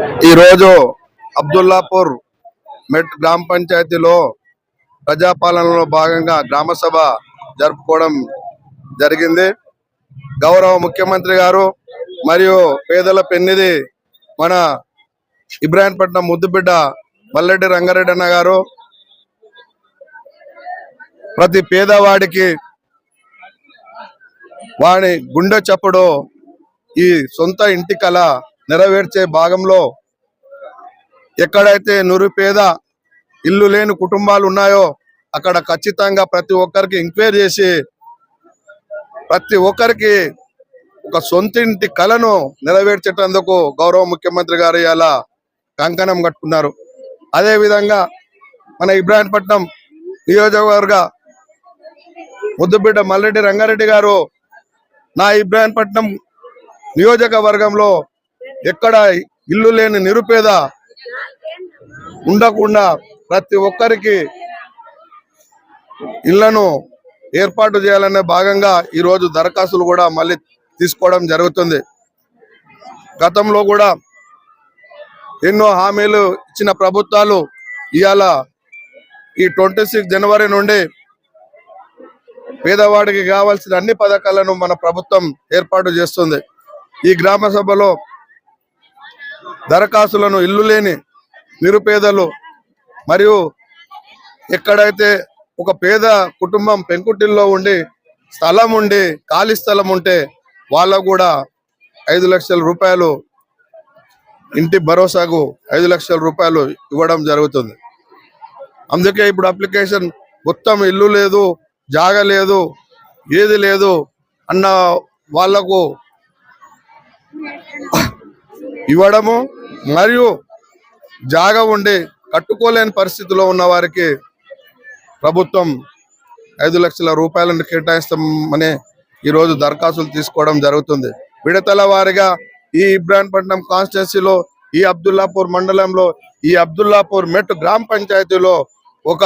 ఈరోజు అబ్దుల్లాపూర్ మెట్ గ్రామ పంచాయతీలో ప్రజాపాలనలో భాగంగా గ్రామసభ జరుపుకోవడం జరిగింది. గౌరవ ముఖ్యమంత్రి గారు మరియు పేదల పెన్నిది మన ఇబ్రాహీంపట్నం ముద్దుబిడ్డ మల్లెడ్డి రంగారెడ్డి అన్న గారు ప్రతి పేదవాడికి వాని గుండె చప్పుడు ఈ సొంత ఇంటి కళ నెరవేర్చే భాగంలో ఎక్కడైతే నిరుపేద ఇల్లు లేని కుటుంబాలు ఉన్నాయో అక్కడ ఖచ్చితంగా ప్రతి ఒక్కరికి ఎంక్వైరీ చేసి ప్రతి ఒక్కరికి ఒక సొంత ఇంటి కళను నెరవేర్చేటందుకు గౌరవ ముఖ్యమంత్రి గారు ఇలా కంకణం కట్టుకున్నారు. అదే విధంగా మన ఇబ్రాహీంపట్నం నియోజకవర్గ ముద్దుబిడ్డ మల్లెడ్డి రంగారెడ్డి గారు నా ఇబ్రాహీంపట్నం నియోజకవర్గంలో ఎక్కడ ఇల్లు లేని నిరుపేద ఉండకుండా ప్రతి ఒక్కరికి ఇళ్ళను ఏర్పాటు చేయాలనే భాగంగా ఈ రోజు దరఖాస్తులు కూడా మళ్ళీ తీసుకోవడం జరుగుతుంది. గతంలో కూడా ఎన్నో హామీలు ఇచ్చిన ప్రభుత్వాలు ఇవాళ ఈ ట్వంటీ సిక్స్ జనవరి నుండి పేదవాడికి కావాల్సిన అన్ని పథకాలను మన ప్రభుత్వం ఏర్పాటు చేస్తుంది. ఈ గ్రామ సభలో దరఖాస్తులను ఇల్లు లేని నిరుపేదలు మరియు ఎక్కడైతే ఒక పేద కుటుంబం పెంకుటిల్లో ఉండి స్థలం ఉండి ఖాళీ స్థలం ఉంటే వాళ్ళకు కూడా ఐదు లక్షల రూపాయలు ఇంటి భరోసాకు ఐదు లక్షల రూపాయలు ఇవ్వడం జరుగుతుంది. అందుకే ఇప్పుడు అప్లికేషన్ మొత్తం ఇల్లు లేదు జాగ లేదు ఏది లేదు అన్న వాళ్ళకు ఇవ్వడము మరియు జాగ ఉండి కట్టుకోలేని పరిస్థితిలో ఉన్న వారికి ప్రభుత్వం ఐదు లక్షల రూపాయలను కేటాయిస్తామని ఈరోజు దరఖాస్తులు తీసుకోవడం జరుగుతుంది. విడతల వారిగా ఈ ఇబ్రాహీంపట్నం కాన్స్టిట్యున్సీలో ఈ అబ్దుల్లాపూర్ మండలంలో ఈ అబ్దుల్లాపూర్ మెట్ గ్రామ పంచాయతీలో ఒక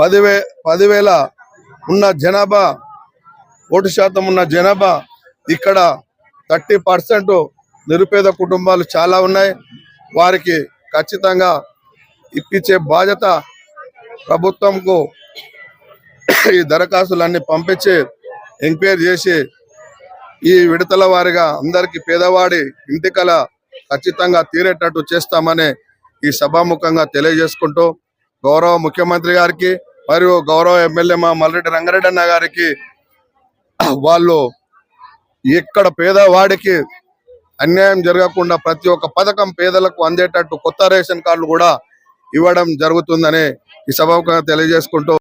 పదివే పదివేల ఉన్న జనాభా ఓటు శాతం ఉన్న జనాభా ఇక్కడ థర్టీ పర్సెంట్ నిరుపేద కుటుంబాలు చాలా ఉన్నాయి. వారికి ఖచ్చితంగా ఇప్పించే బాధ్యత ప్రభుత్వంకు ఈ దరఖాస్తులన్నీ పంపించి ఎంక్వైరీ చేసి ఈ విడతల వారిగా అందరికి పేదవాడి ఇంటికల ఖచ్చితంగా తీరేటట్టు చేస్తామని ఈ సభాముఖంగా తెలియజేసుకుంటూ గౌరవ ముఖ్యమంత్రి గారికి మరియు గౌరవ ఎమ్మెల్యే మా మల్లరెడ్డి రంగారెడ్డి అన్న గారికి వాళ్ళు ఇక్కడ పేదవాడికి అన్యాయం జరగకుండా ప్రతి ఒక్క పథకం పేదలకు అందేటట్టు కొత్త రేషన్ కార్డులు కూడా ఇవ్వడం జరుగుతుందని ఈ సభకు తెలియజేసుకుంటూ